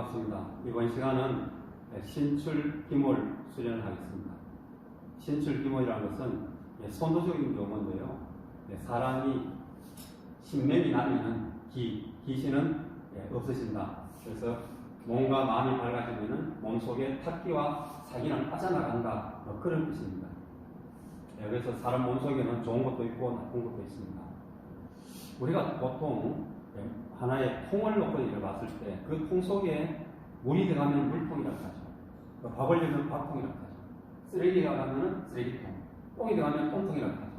반갑습니다. 이번 시간은 신출기몰 수련을 하겠습니다. 신출기몰이라는 것은 예, 선도적인 용어인데요. 예, 사람이 신명이 나면은 기, 기신은 예, 없어진다. 그래서 몸과 마음이 밝아지면은 몸속에 탁기와 사기는 빠져나간다. 뭐 그런 뜻입니다. 예, 그래서 사람 몸속에는 좋은 것도 있고 나쁜 것도 있습니다. 우리가 보통 예, 하나의 통을 놓고 이렇게 봤을 때그통 속에 물이 들어가면 물통이라고 하죠. 그 밥을 넣으면 밥통이라고 하죠. 쓰레기가 가면 쓰레기통, 똥이 들어가면 똥통이라고 하죠.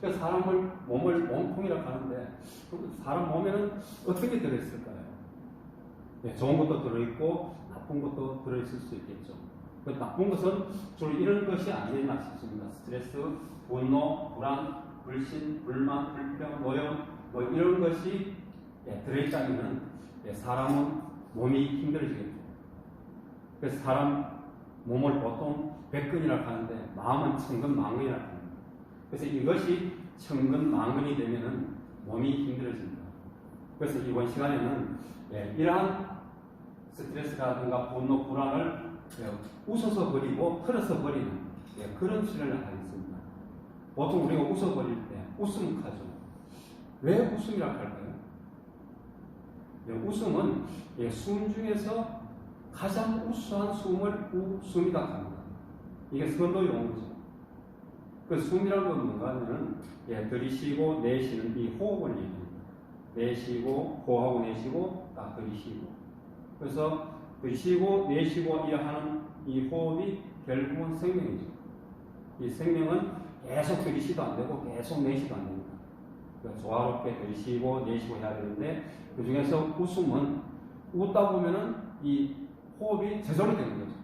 그래서 사람을 몸을 몸통이라고 하는데 그 사람 몸에는 어떻게 들어있을까요? 네, 좋은 것도 들어있고 나쁜 것도 들어있을 수 있겠죠. 그 나쁜 것은 주로 이런 것이 아니나 싶습니다. 스트레스, 분노, 불안, 불신, 불만, 불평, 노염 뭐 이런 것이 예, 들어있다면 예, 사람은 몸이 힘들어지겠죠. 그래서 사람 몸을 보통 백근이라고 하는데 마음은 천근만근이라고 합니다. 그래서 이것이 천근만근이 되면은 몸이 힘들어집니다. 그래서 이번 시간에는 예, 이러한 스트레스라든가 분노, 불안을 예, 웃어서 버리고 털어서 버리는 예, 그런 수련을 하겠습니다. 보통 우리가 웃어버릴 때 웃음하죠. 왜 웃음이라고 할까요? 예, 웃음은 예, 숨 중에서 가장 우수한 숨을 웃음이다 합니다. 이게 선도 용어죠. 그 숨이라는 건 뭔가 하면은 예, 들이쉬고 내쉬는 이 호흡을 얘기합니다. 내쉬고 호하고 내쉬고 딱 들이쉬고 그래서 들이쉬고 내쉬고 이러 하는 이 호흡이 결국은 생명이죠. 이 생명은 계속 들이쉬도 안 되고 계속 내쉬도 안 됩니다. 그러니까 조화롭게 들이쉬고 내쉬고 해야 되는데 그 중에서 웃음은 웃다 보면은 이 호흡이 제대로 되는 거죠.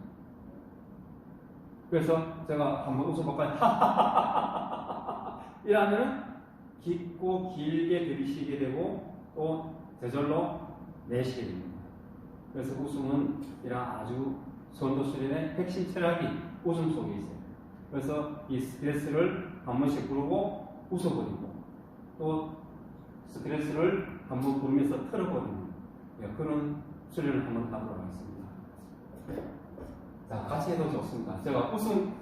그래서 제가 한번 웃어볼까요? 이러면은 깊고 길게 들이쉬게 되고 또 저절로 내쉬게 됩니다. 그래서 웃음은 이런 아주 선도 수련의 핵심 철학이 웃음 속에 있어요. 그래서 이 스트레스를 한 번씩 부르고 웃어버리고 또 스트레스를 한번 부르면서 털어버리는 예, 그런 수련을 한번 하도록 하겠습니다. 자, 같이 해도 좋습니다. 제가 웃음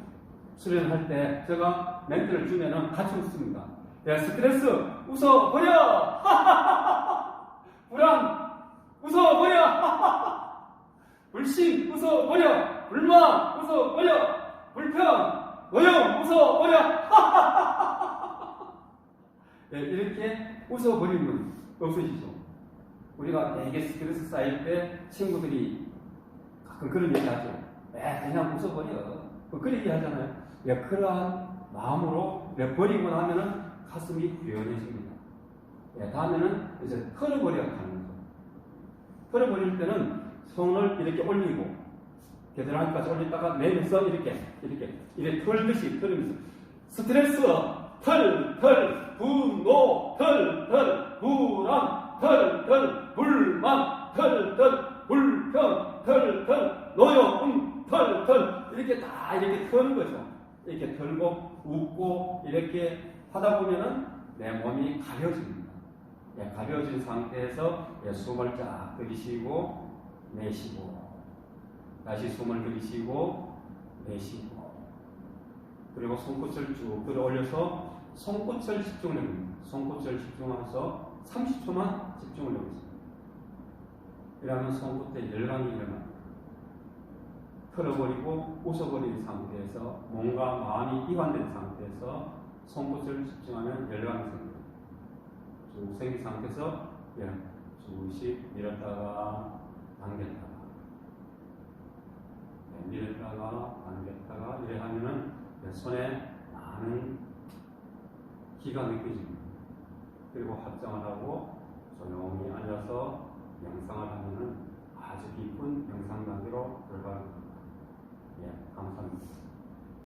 수련할 때 제가 멘트를 주면은 같이 웃습니다. 야, 스트레스 웃어 버려! 불안 웃어 버려! 불신 웃어 버려! 불만 웃어 버려! 불평 노용 웃어 버려! 네, 이렇게 웃어버리면 없어지죠. 우리가 되게 스트레스 쌓일 때 친구들이 가끔 그런 얘기 하죠. 에, 그냥 웃어버려. 뭐 얘기 하잖아요. 예, 그러한 마음으로 예, 버리고 나면은 가슴이 후련해집니다. 예, 다음에는 이제 털어버려 하는 거죠. 털어버릴 때는 손을 이렇게 올리고 겨드랑이까지 올렸다가 내면서 이렇게 이렇게 이렇게 털듯이 털으면서 스트레스 털, 털, 분노, 털, 털, 불안, 털, 털, 불만, 털, 털, 불평, 털, 털, 노여움, 털, 털 이렇게 다 이렇게 터는 거죠. 이렇게 털고 웃고 이렇게 하다 보면은 내 몸이 가벼워집니다. 예, 가벼워진 상태에서 예, 숨을 쫙 들이쉬고 내쉬고 다시 숨을 들이쉬고 내쉬고 그리고 손끝을 쭉 들어 올려서 손끝을 집중을 해봅니다. 손끝을 집중하면서 30초만 집중을 해보겠습니다. 이러면 손끝에 열감이 일어납니다. 털어버리고 웃어버린 상태에서 몸과 마음이 이완된 상태에서 손끝을 집중하면 열감이 생깁니다. 쭉 생긴 상태에서 예, 쭉씩 밀었다가 당겼다가 네, 밀었다가 당겼다가 이래 하면은 네, 손에 많은 기가 느껴집니다. 그리고 합장을 하고